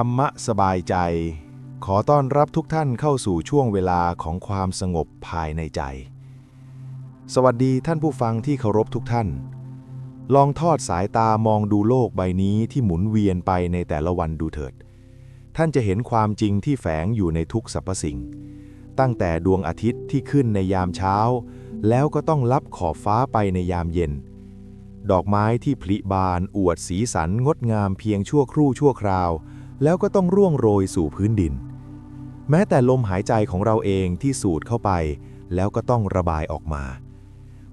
ธรรมะสบายใจ ขอต้อนรับทุกท่านเข้าสู่ช่วงเวลาของความสงบภายในใจ สวัสดีท่านผู้ฟังที่เคารพทุกท่าน ลองทอดสายตามองดูโลกใบนี้ที่หมุนเวียนไปในแต่ละวันดูเถิด ท่านจะเห็นความจริงที่แฝงอยู่ในทุกสรรพสิ่ง ตั้งแต่ดวงอาทิตย์ที่ขึ้นในยามเช้า แล้วก็ต้องลับขอบฟ้าไปในยามเย็นดอกไม้ที่ผลิบานอวดสีสันงดงามเพียงชั่วครู่ชั่วคราว แล้วก็ต้องร่วงโรยสู่พื้นดิน แม้แต่ลมหายใจของเราเองที่สูดเข้าไป แล้วก็ต้องระบายออกมา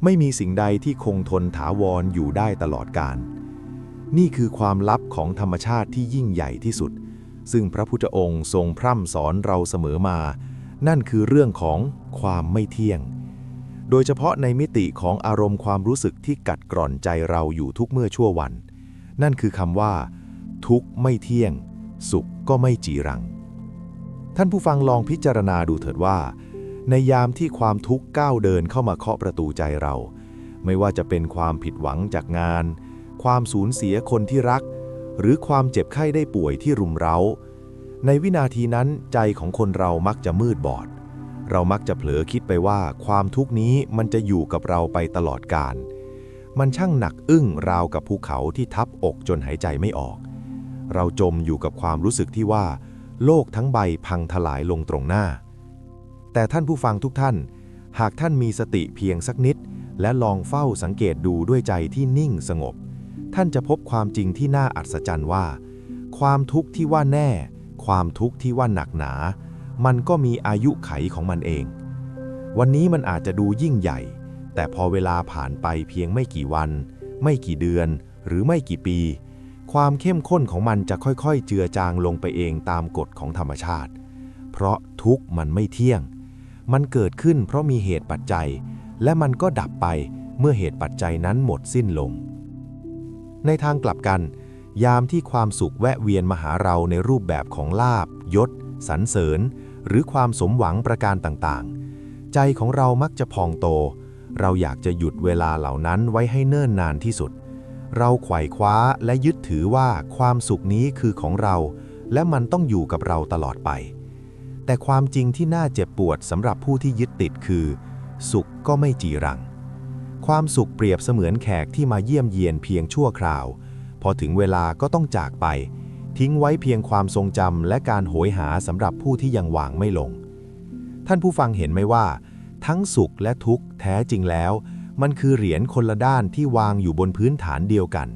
ไม่มีสิ่งใดที่คงทนถาวรอยู่ได้ตลอดกาลนี่คือความลับของธรรมชาติที่ยิ่งใหญ่ที่สุด ซึ่งพระพุทธองค์ทรงพร่ำสอนเราเสมอมา นั่นคือเรื่องของความไม่เที่ยง โดยเฉพาะในมิติของอารมณ์ความรู้สึกที่กัดกร่อนใจเราอยู่ทุกเมื่อชั่ววัน นั่นคือคำว่า ทุกไม่เที่ยง สุขก็ไม่จีรัง ท่านผู้ฟังลองพิจารณาดูเถิดว่า ในยามที่ความทุกข์ก้าวเดินเข้ามาเคาะประตูใจเรา ไม่ว่าจะเป็นความผิดหวังจากงาน ความสูญเสียคนที่รัก หรือความเจ็บไข้ได้ป่วยที่รุมเร้า ในวินาทีนั้นใจของคนเรามักจะมืดบอด เรามักจะเผลอคิดไปว่า ความทุกนี้มันจะอยู่กับเราไปตลอดกาลมันช่างหนักอึ้งราวกับภูเขาที่ทับอกจนหายใจไม่ออก เราจมอยู่กับความรู้สึกที่ว่า โลกทั้งใบพังทลายลงตรงหน้า แต่ท่านผู้ฟังทุกท่าน หากท่านมีสติเพียงสักนิด และลองเฝ้าสังเกตดูด้วยใจที่นิ่งสงบ ท่านจะพบความจริงที่น่าอัศจรรย์ว่า ความทุกข์ที่ว่าแน่ ความทุกข์ที่ว่าหนักหนา มันก็มีอายุไขของมันเอง วันนี้มันอาจจะดูยิ่งใหญ่ แต่พอเวลาผ่านไปเพียงไม่กี่วัน ไม่กี่เดือน หรือไม่กี่ปี ความเข้มข้นของมันจะค่อยๆ เจือจางลงไปเองตามกฎของธรรมชาติ เพราะทุกมันไม่เที่ยง มันเกิดขึ้นเพราะมีเหตุปัจจัย และมันก็ดับไปเมื่อเหตุปัจจัยนั้นหมดสิ้นลง ในทางกลับกัน ยามที่ความสุขแวะเวียนมาหาเราในรูปแบบของลาบยศสรรเสริญ หรือความสมหวังประการต่างๆ ใจของเรามักจะพองโต เราอยากจะหยุดเวลาเหล่านั้นไว้ให้เนิ่นนานที่สุดเเราไขว่คว้าและยึดถือว่าความสุขนี้คือของเรา และมันต้องอยู่กับเราตลอดไป แต่ความจริงที่น่าเจ็บปวดสำหรับผู้ที่ยึดติดคือ สุขก็ไม่จีรัง ความสุขเปรียบเสมือนแขกที่มาเยี่ยมเยียนเพียงชั่วคราว พอถึงเวลาก็ต้องจากไป ทิ้งไว้เพียงความทรงจำและการโหยหาสำหรับผู้ที่ยังวางไม่ลง ท่านผู้ฟังเห็นไหมว่า ทั้งสุขและทุกข์แท้จริงแล้ว มันคือเหรียญคนละด้านที่วางอยู่บนพื้นฐานเดียวกัน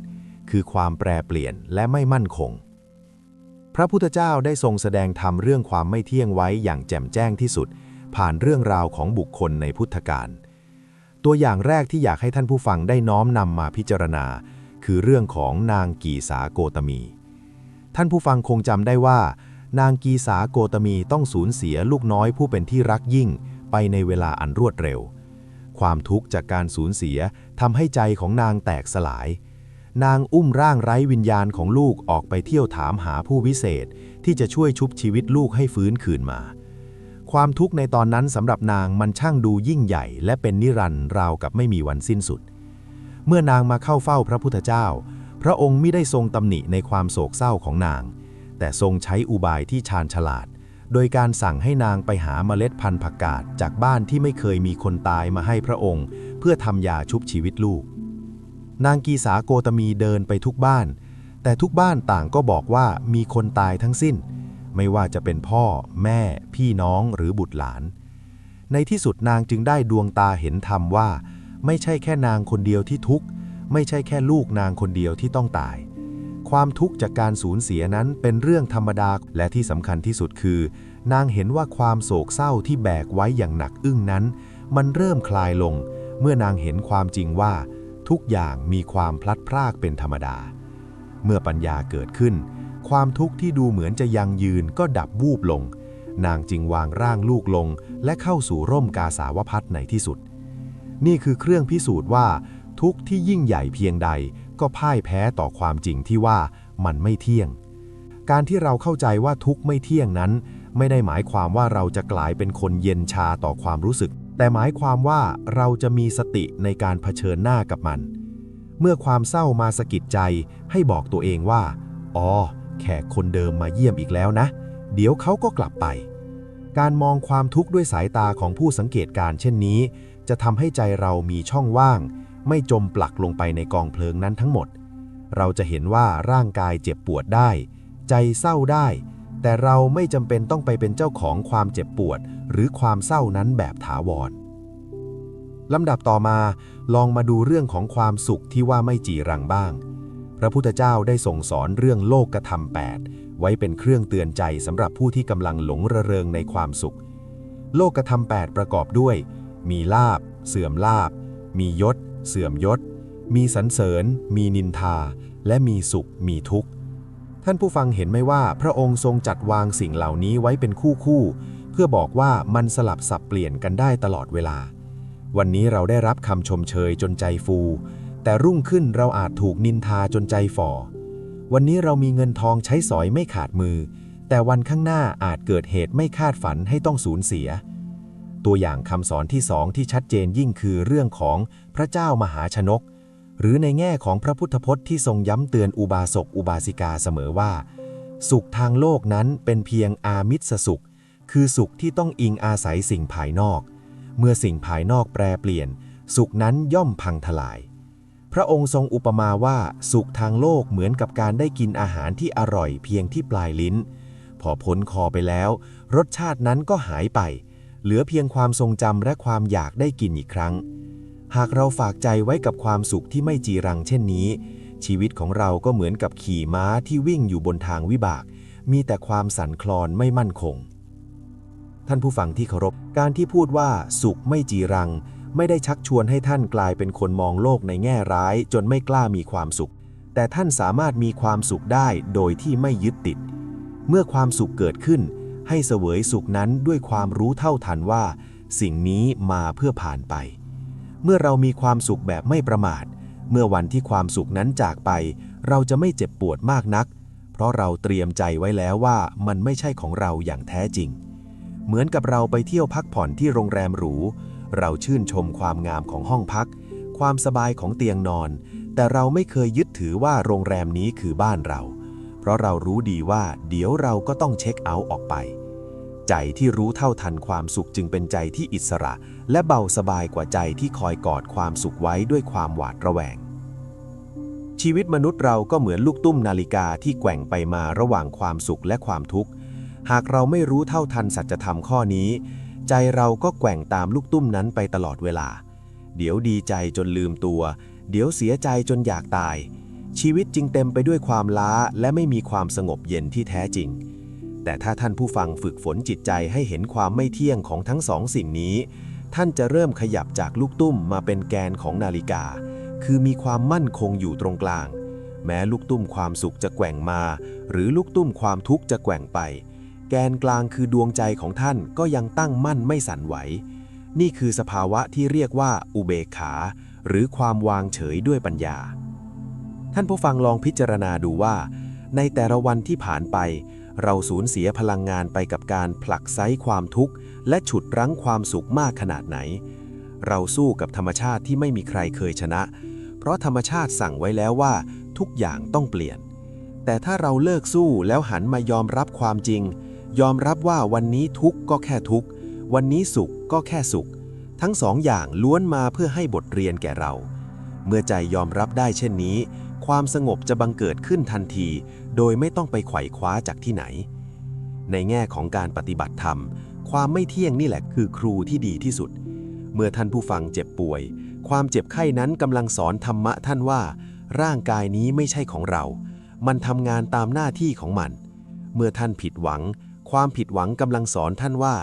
คือความแปรเปลี่ยนและไม่มั่นคง พระพุทธเจ้าได้ทรงแสดงธรรมเรื่องความไม่เที่ยงไว้อย่างแจ่มแจ้งที่สุด ผ่านเรื่องราวของบุคคลในพุทธกาลตัวอย่างแรกที่อยากให้ท่านผู้ฟังได้น้อมนำมาพิจารณา คือเรื่องของนางกีสาโกตมี ท่านผู้ฟังคงจำได้ว่า นางกีสาโกตมีต้องสูญเสียลูกน้อยผู้เป็นที่รักยิ่งไปในเวลาอันรวดเร็ว ความทุกข์จากการสูญเสียทำให้ใจของนางแตกสลาย นางอุ้มร่างไร้วิญญาณของลูกออกไปเที่ยวถามหาผู้วิเศษ ที่จะช่วยชุบชีวิตลูกให้ฟื้นคืนมา ความทุกข์ในตอนนั้นสำหรับนางมันช่างดูยิ่งใหญ่ และเป็นนิรันดร์ราวกับไม่มีวันสิ้นสุด เมื่อนางมาเข้าเฝ้าพระพุทธเจ้า พระองค์ไม่ได้ทรงตำหนิในความโศกเศร้าของนาง แต่ทรงใช้อุบายที่ชาญฉลาด โดยการสั่งให้นางไปหาเมล็ดพันธุ์ผักกาดจากบ้านที่ไม่เคยมีคนตายมาให้พระองค์ เพื่อทำยาชุบชีวิตลูก นางกีสาโกตมีเดินไปทุกบ้าน แต่ทุกบ้านต่างก็บอกว่ามีคนตายทั้งสิ้น ไม่ว่าจะเป็นพ่อ แม่ พี่น้องหรือบุตรหลาน ในที่สุดนางจึงได้ดวงตาเห็นธรรมว่า ไม่ใช่แค่นางคนเดียวที่ทุกข์ ไม่ใช่แค่ลูกนางคนเดียวที่ต้องตาย ความทุกข์จากการสูญเสียนั้นเป็นเรื่องธรรมดา และที่สำคัญที่สุดคือ นางเห็นว่าความโศกเศร้าที่แบกไว้อย่างหนักอึ้งนั้น มันเริ่มคลายลง เมื่อนางเห็นความจริงว่า ทุกอย่างมีความพลัดพรากเป็นธรรมดา เมื่อปัญญาเกิดขึ้น ความทุกข์ที่ดูเหมือนจะยังยืนก็ดับวูบลง นางจึงวางร่างลูกลง และเข้าสู่ร่มกาสาวพัฒในที่สุด นี่คือเครื่องพิสูจน์ว่า ทุกข์ที่ยิ่งใหญ่เพียงใด ก็พ่ายแพ้ต่อความจริงที่ว่ามันไม่เที่ยง การที่เราเข้าใจว่าทุกข์ไม่เที่ยงนั้น ไม่ได้หมายความว่าเราจะกลายเป็นคนเย็นชาต่อความรู้สึก แต่หมายความว่าเราจะมีสติในการเผชิญหน้ากับมัน เมื่อความเศร้ามาสะกิดใจให้บอกตัวเองว่า อ๋อ แขกคนเดิมมาเยี่ยมอีกแล้วนะ เดี๋ยวเขาก็กลับไป การมองความทุกข์ด้วยสายตาของผู้สังเกตการณ์เช่นนี้ จะทำให้ใจเรามีช่องว่าง ไม่จมปลักลงไปในกองเพลิงนั้นทั้งหมด เราจะเห็นว่าร่างกายเจ็บปวดได้ ใจเศร้าได้ แต่เราไม่จำเป็นต้องไปเป็นเจ้าของความเจ็บปวด หรือความเศร้านั้นแบบถาวรลำดับต่อมาลองมาดูเรื่องของความสุขที่ว่าไม่จีรังบ้าง พระพุทธเจ้าได้ส่งสอนเรื่องโลกธรรมแปดไว้เป็นเครื่องเตือนใจสำหรับผู้ที่กำลังหลงระเริงในความสุข โลกธรรมแปดประกอบด้วย มีลาบ เสื่อมลาบ มียศ เสื่อมยศ มีสรรเสริญ มีนินทา และมีสุข มีทุกข์ ท่านผู้ฟังเห็นไหมว่า พระองค์ทรงจัดวางสิ่งเหล่านี้ไว้เป็นคู่คู่ เพื่อบอกว่ามันสลับสับเปลี่ยนกันได้ตลอดเวลา วันนี้เราได้รับคำชมเชยจนใจฟู แต่รุ่งขึ้นเราอาจถูกนินทาจนใจฝ่อ วันนี้เรามีเงินทองใช้สอยไม่ขาดมือ แต่วันข้างหน้าอาจเกิดเหตุไม่คาดฝันให้ต้องสูญเสีย ตัวอย่างคำสอนที่สองที่ชัดเจนยิ่งคือเรื่องของพระเจ้ามหาชนก หรือในแง่ของพระพุทธพจน์ที่ทรงย้ำเตือนอุบาสกอุบาสิกาเสมอว่า สุขทางโลกนั้นเป็นเพียงอามิสสุข คือสุขที่ต้องอิงอาศัยสิ่งภายนอก เมื่อสิ่งภายนอกแปรเปลี่ยน สุขนั้นย่อมพังทลาย พระองค์ทรงอุปมาว่าสุขทางโลกเหมือนกับการได้กินอาหารที่อร่อยเพียงที่ปลายลิ้น พอพ้นคอไปแล้ว รสชาตินั้นก็หายไป เหลือเพียงความทรงจำและความอยากได้กินอีกครั้ง หากเราฝากใจไว้กับความสุขที่ไม่จีรังเช่นนี้ ชีวิตของเราก็เหมือนกับขี่ม้าที่วิ่งอยู่บนทางวิบาก มีแต่ความสั่นคลอนไม่มั่นคง ท่านผู้ฟังที่เคารพ การที่พูดว่าสุขไม่จีรัง ไม่ได้ชักชวนให้ท่านกลายเป็นคนมองโลกในแง่ร้าย จนไม่กล้ามีความสุข แต่ท่านสามารถมีความสุขได้โดยที่ไม่ยึดติด เมื่อความสุขเกิดขึ้น ให้เสวยสุขนั้นด้วยความรู้เท่าทันว่า สิ่งนี้มาเพื่อผ่านไป เมื่อเรามีความสุขแบบไม่ประมาท เมื่อวันที่ความสุขนั้นจากไป เราจะไม่เจ็บปวดมากนัก เพราะเราเตรียมใจไว้แล้วว่ามันไม่ใช่ของเราอย่างแท้จริง เหมือนกับเราไปเที่ยวพักผ่อนที่โรงแรมหรู เราชื่นชมความงามของห้องพัก ความสบายของเตียงนอน แต่เราไม่เคยยึดถือว่าโรงแรมนี้คือบ้านเรา เพราะเรารู้ดีว่าเดี๋ยวเราก็ต้องเช็คเอาท์ออกไป ใจที่รู้เท่าทันความสุขจึงเป็นใจที่อิสระ และเบาสบายกว่าใจที่คอยกอดความสุขไว้ด้วยความหวาดระแวง ชีวิตมนุษย์เราก็เหมือนลูกตุ้มนาฬิกาที่แกว่งไปมาระหว่างความสุขและความทุกข์ หากเราไม่รู้เท่าทันสัจธรรมข้อนี้ ใจเราก็แกว่งตามลูกตุ้มนั้นไปตลอดเวลา เดี๋ยวดีใจจนลืมตัว เดี๋ยวเสียใจจนอยากตาย ชีวิตจึงเต็มไปด้วยความล้าและไม่มีความสงบเย็นที่แท้จริง แต่ถ้าท่านผู้ฟังฝึกฝนจิตใจให้เห็นความไม่เที่ยงของทั้งสองสิ่งนี้ ท่านจะเริ่มขยับจากลูกตุ้มมาเป็นแกนของนาฬิกา คือมีความมั่นคงอยู่ตรงกลาง แม้ลูกตุ้มความสุขจะแกว่งมา หรือลูกตุ้มความทุกข์จะแกว่งไป แกนกลางคือดวงใจของท่านก็ยังตั้งมั่นไม่สั่นไหว นี่คือสภาวะที่เรียกว่าอุเบกขา หรือความวางเฉยด้วยปัญญา ท่านผู้ฟังลองพิจารณาดูว่า ในแต่ละวันที่ผ่านไป เราสูญเสียพลังงานไปกับการผลักไซความทุกข์ และฉุดรั้งความสุขมากขนาดไหน เราสู้กับธรรมชาติที่ไม่มีใครเคยชนะ เพราะธรรมชาติสั่งไว้แล้วว่า ทุกอย่างต้องเปลี่ยน แต่ถ้าเราเลิกสู้แล้วหันมายอมรับความจริง ยอมรับว่าวันนี้ทุกข์ก็แค่ทุกข์ วันนี้สุขก็แค่สุข ทั้งสองอย่างล้วนมาเพื่อให้บทเรียนแก่เรา เมื่อใจยอมรับได้เช่นนี้ ความสงบจะบังเกิดขึ้นทันที โดยไม่ต้องไปไขว่คว้าจากที่ไหน ในแง่ของการปฏิบัติธรรม ความไม่เที่ยงนี่แหละคือครูที่ดีที่สุด เมื่อท่านผู้ฟังเจ็บป่วย ความเจ็บไข้นั้นกำลังสอนธรรมะท่านว่า ร่างกายนี้ไม่ใช่ของเรา มันทำงานตามหน้าที่ของมัน เมื่อท่านผิดหวัง ความผิดหวังกำลังสอนท่านว่า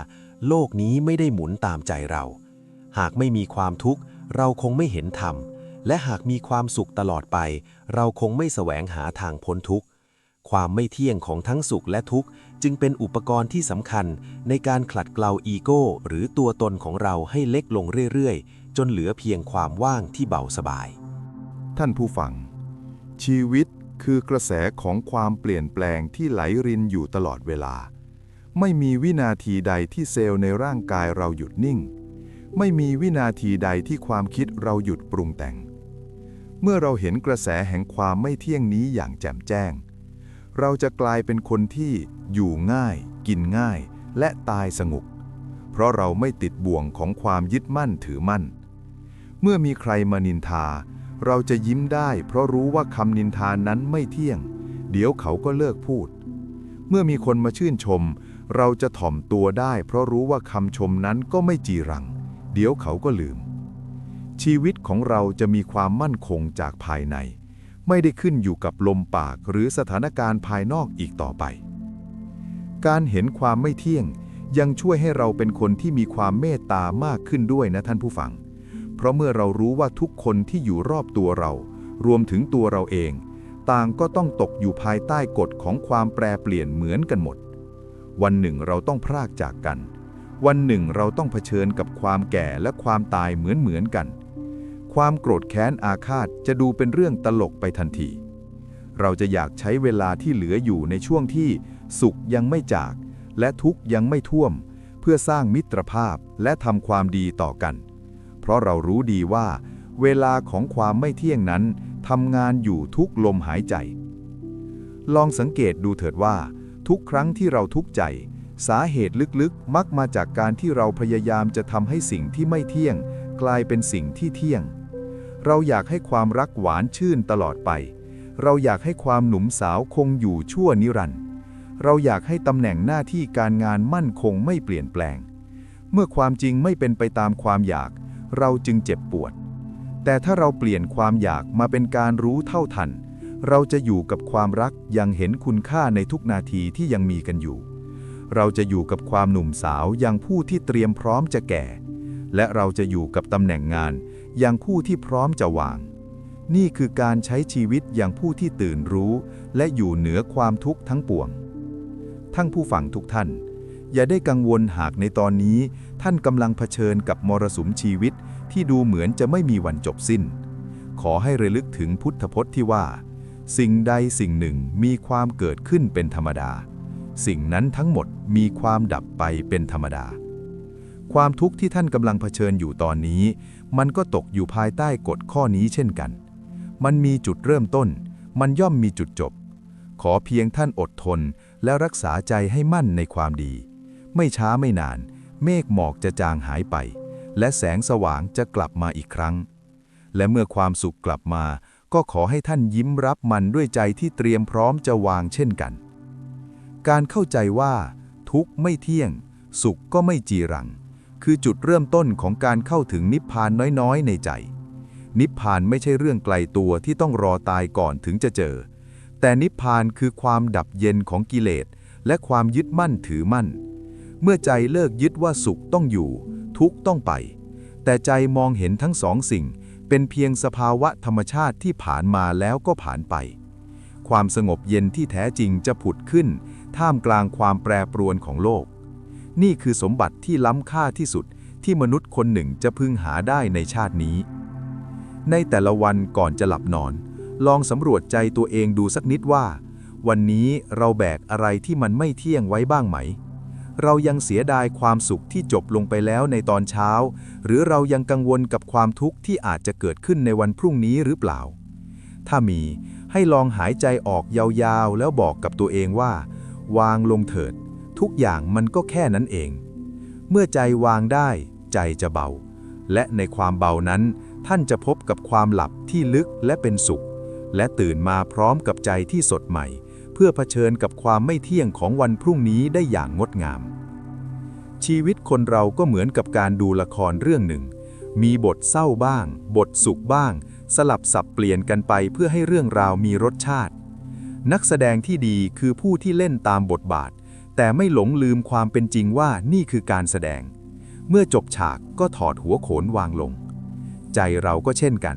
โลกนี้ไม่ได้หมุนตามใจเรา หากไม่มีความทุกข์ เราคงไม่เห็นธรรม และหากมีความสุขตลอดไป เราคงไม่แสวงหาทางพ้นทุกข์ ความไม่เที่ยงของทั้งสุขและทุกข์ จึงเป็นอุปกรณ์ที่สำคัญในการขลัดเกลาอีโก้ หรือตัวตนของเราให้เล็กลงเรื่อยๆ จนเหลือเพียงความว่างที่เบาสบาย ท่านผู้ฟัง ชีวิตคือกระแสของความเปลี่ยนแปลงที่ไหลรินอยู่ตลอดเวลา ไม่มีวินาทีใดที่เซลล์ในร่างกายเราหยุดนิ่ง ไม่มีวินาทีใดที่ความคิดเราหยุดปรุงแต่ง เมื่อเราเห็นกระแสแห่งความไม่เที่ยงนี้อย่างแจ่มแจ้ง เราจะกลายเป็นคนที่อยู่ง่าย กินง่าย และตายสงบเพราะเราไม่ติดบ่วงของความยึดมั่นถือมั่น เมื่อมีใครมานินทา เราจะยิ้มได้เพราะรู้ว่าคำนินทานั้นไม่เที่ยง เดี๋ยวเขาก็เลิกพูด เมื่อมีคนมาชื่นชม เราจะถ่อมตัวได้เพราะรู้ว่าคำชมนั้นก็ไม่จีรัง เดี๋ยวเขาก็ลืม ชีวิตของเราจะมีความมั่นคงจากภายใน ไม่ได้ขึ้นอยู่กับลมปากหรือสถานการณ์ภายนอกอีกต่อไป การเห็นความไม่เที่ยงยังช่วยให้เราเป็นคนที่มีความเมตตามากขึ้นด้วยนะท่านผู้ฟัง เพราะเมื่อเรารู้ว่าทุกคนที่อยู่รอบตัวเรา รวมถึงตัวเราเอง ต่างก็ต้องตกอยู่ภายใต้กฎของความแปรเปลี่ยนเหมือนกันหมด วันหนึ่งเราต้องพรากจากกัน วันหนึ่งเราต้องเผชิญกับความแก่และความตายเหมือนเหมือนกัน ความโกรธแค้นอาฆาตจะดูเป็นเรื่องตลกไปทันที เราจะอยากใช้เวลาที่เหลืออยู่ในช่วงที่สุขยังไม่จาก และทุกข์ยังไม่ท่วม เพื่อสร้างมิตรภาพและทำความดีต่อกัน เพราะเรารู้ดีว่า เวลาของความไม่เที่ยงนั้นทำงานอยู่ทุกลมหายใจ ลองสังเกตดูเถิดว่า ทุกครั้งที่เราทุกข์ใจ สาเหตุลึกๆ มักมาจากการที่เราพยายามจะทำให้สิ่งที่ไม่เที่ยง กลายเป็นสิ่งที่เที่ยง เราอยากให้ความรักหวานชื่นตลอดไป เราอยากให้ความหนุ่มสาวคงอยู่ชั่วนิรันดร์เราอยากให้ตำแหน่งหน้าที่การงานมั่นคงไม่เปลี่ยนแปลง เมื่อความจริงไม่เป็นไปตามความอยาก เราจึงเจ็บปวด แต่ถ้าเราเปลี่ยนความอยากมาเป็นการรู้เท่าทัน เราจะอยู่กับความรักยังเห็นคุณค่าในทุกนาทีที่ยังมีกันอยู่ เราจะอยู่กับความหนุ่มสาวอย่างผู้ที่เตรียมพร้อมจะแก่ และเราจะอยู่กับตำแหน่งงาน อย่างผู้ที่พร้อมจะวาง นี่คือการใช้ชีวิตอย่างผู้ที่ตื่นรู้ และอยู่เหนือความทุกข์ทั้งปวง ทั้งผู้ฟังทุกท่าน อย่าได้กังวลหากในตอนนี้ ท่านกำลังเผชิญกับมรสุมชีวิตที่ดูเหมือนจะไม่มีวันจบสิ้น ขอให้ระลึกถึงพุทธพจน์ที่ว่า สิ่งใดสิ่งหนึ่งมีความเกิดขึ้นเป็นธรรมดา สิ่งนั้นทั้งหมดมีความดับไปเป็นธรรมดา ความทุกข์ที่ท่านกำลังเผชิญอยู่ตอนนี้ มันก็ตกอยู่ภายใต้กฎข้อนี้เช่นกัน มันมีจุดเริ่มต้น มันย่อมมีจุดจบ ขอเพียงท่านอดทนและรักษาใจให้มั่นในความดี ไม่ช้าไม่นาน เมฆหมอกจะจางหายไป และแสงสว่างจะกลับมาอีกครั้ง และเมื่อความสุขกลับมา ก็ขอให้ท่านยิ้มรับมันด้วยใจที่เตรียมพร้อมจะวางเช่นกัน การเข้าใจว่า ทุกข์ไม่เที่ยง สุขก็ไม่จีรัง คือจุดเริ่มต้นของการเข้าถึงนิพพานน้อยๆ ในใจ นิพพานไม่ใช่เรื่องไกลตัวที่ต้องรอตายก่อนถึงจะเจอ แต่นิพพานคือความดับเย็นของกิเลส และความยึดมั่นถือมั่น เมื่อใจเลิกยึดว่าสุขต้องอยู่ ทุกข์ต้องไป แต่ใจมองเห็นทั้งสองสิ่ง เป็นเพียงสภาวะธรรมชาติที่ผ่านมาแล้วก็ผ่านไป ความสงบเย็นที่แท้จริงจะผุดขึ้น ท่ามกลางความแปรปรวนของโลก นี่คือสมบัติที่ล้ำค่าที่สุดที่มนุษย์คนหนึ่งจะพึงหาได้ในชาตินี้ ในแต่ละวันก่อนจะหลับนอน ลองสำรวจใจตัวเองดูสักนิดว่า วันนี้เราแบกอะไรที่มันไม่เที่ยงไว้บ้างไหม เรายังเสียดายความสุขที่จบลงไปแล้วในตอนเช้า หรือเรายังกังวลกับความทุกข์ที่อาจจะเกิดขึ้นในวันพรุ่งนี้หรือเปล่า ถ้ามีให้ลองหายใจออกยาวๆ แล้วบอกกับตัวเองว่า วางลงเถิด ทุกอย่างมันก็แค่นั้นเอง เมื่อใจวางได้ ใจจะเบา และในความเบานั้น ท่านจะพบกับความหลับที่ลึกและเป็นสุข และตื่นมาพร้อมกับใจที่สดใหม่ เพื่อเผชิญกับความไม่เที่ยงของวันพรุ่งนี้ได้อย่างงดงาม ชีวิตคนเราก็เหมือนกับการดูละครเรื่องหนึ่ง มีบทเศร้าบ้าง บทสุขบ้าง สลับสับเปลี่ยนกันไปเพื่อให้เรื่องราวมีรสชาตินักแสดงที่ดีคือผู้ที่เล่นตามบทบาท แต่ไม่หลงลืมความเป็นจริงว่านี่คือการแสดง เมื่อจบฉากก็ถอดหัวโขนวางลง ใจเราก็เช่นกัน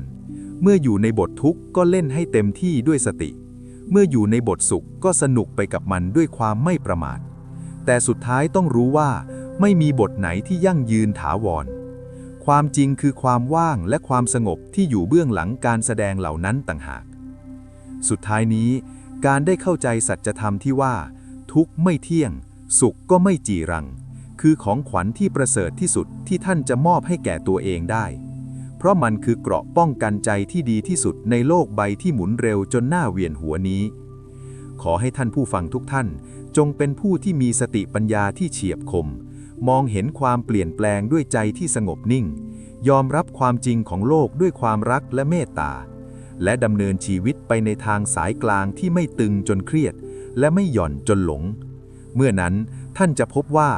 เมื่ออยู่ในบททุกข์ก็เล่นให้เต็มที่ด้วยสติ เมื่ออยู่ในบทสุขก็สนุกไปกับมันด้วยความไม่ประมาท แต่สุดท้ายต้องรู้ว่า ไม่มีบทไหนที่ยั่งยืนถาวร ความจริงคือความว่างและความสงบที่อยู่เบื้องหลังการแสดงเหล่านั้นต่างหาก สุดท้ายนี้ การได้เข้าใจสัจธรรมที่ว่า ทุกข์ไม่เที่ยง สุขก็ไม่จีรัง คือของขวัญที่ประเสริฐที่สุดที่ท่านจะมอบให้แก่ตัวเองได้ เพราะมันคือเกราะป้องกันใจที่ดีที่สุดในโลกใบที่หมุนเร็วจนหน้าเวียนหัวนี้ ขอให้ท่านผู้ฟังทุกท่าน จงเป็นผู้ที่มีสติปัญญาที่เฉียบคม มองเห็นความเปลี่ยนแปลงด้วยใจที่สงบนิ่ง ยอมรับความจริงของโลกด้วยความรักและเมตตาและดำเนินชีวิตไปในทางสายกลางที่ไม่ตึงจนเครียด และไม่หย่อนจนหลง เมื่อนั้นท่านจะพบว่า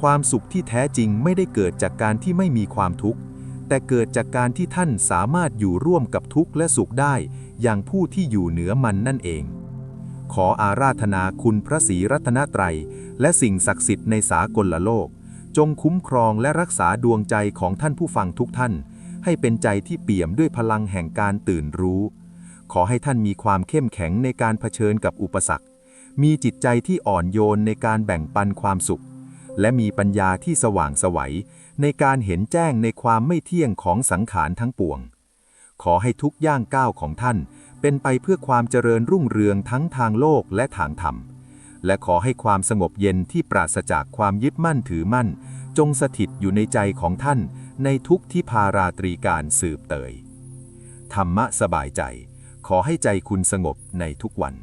ความสุขที่แท้จริงไม่ได้เกิดจากการที่ไม่มีความทุกข์ แต่เกิดจากการที่ท่านสามารถอยู่ร่วมกับทุกข์และสุขได้ อย่างผู้ที่อยู่เหนือมันนั่นเอง ขออาราธนาคุณพระศรีรัตนตรัย และสิ่งศักดิ์สิทธิ์ในสากลโลก จงคุ้มครองและรักษาดวงใจของท่านผู้ฟังทุกท่าน ให้เป็นใจที่เปี่ยมด้วยพลังแห่งการตื่นรู้ ขอให้ท่านมีความเข้มแข็งในการเผชิญกับอุปสรรค มีจิตใจที่อ่อนโยนในการแบ่งปันความสุข และมีปัญญาที่สว่างสวัยในการเห็นแจ้งในความไม่เที่ยงของสังขารทั้งปวง ขอให้ทุกย่างก้าวของท่าน เป็นไปเพื่อความเจริญรุ่งเรืองทั้งทางโลกและทางธรรม และขอให้ความสงบเย็นที่ปราศจากความยึดมั่นถือมั่น จงสถิตอยู่ในใจของท่าน ในทุกที่พาราตรีการสืบเตย ธรรมะสบายใจ ขอให้ใจคุณสงบในทุกวัน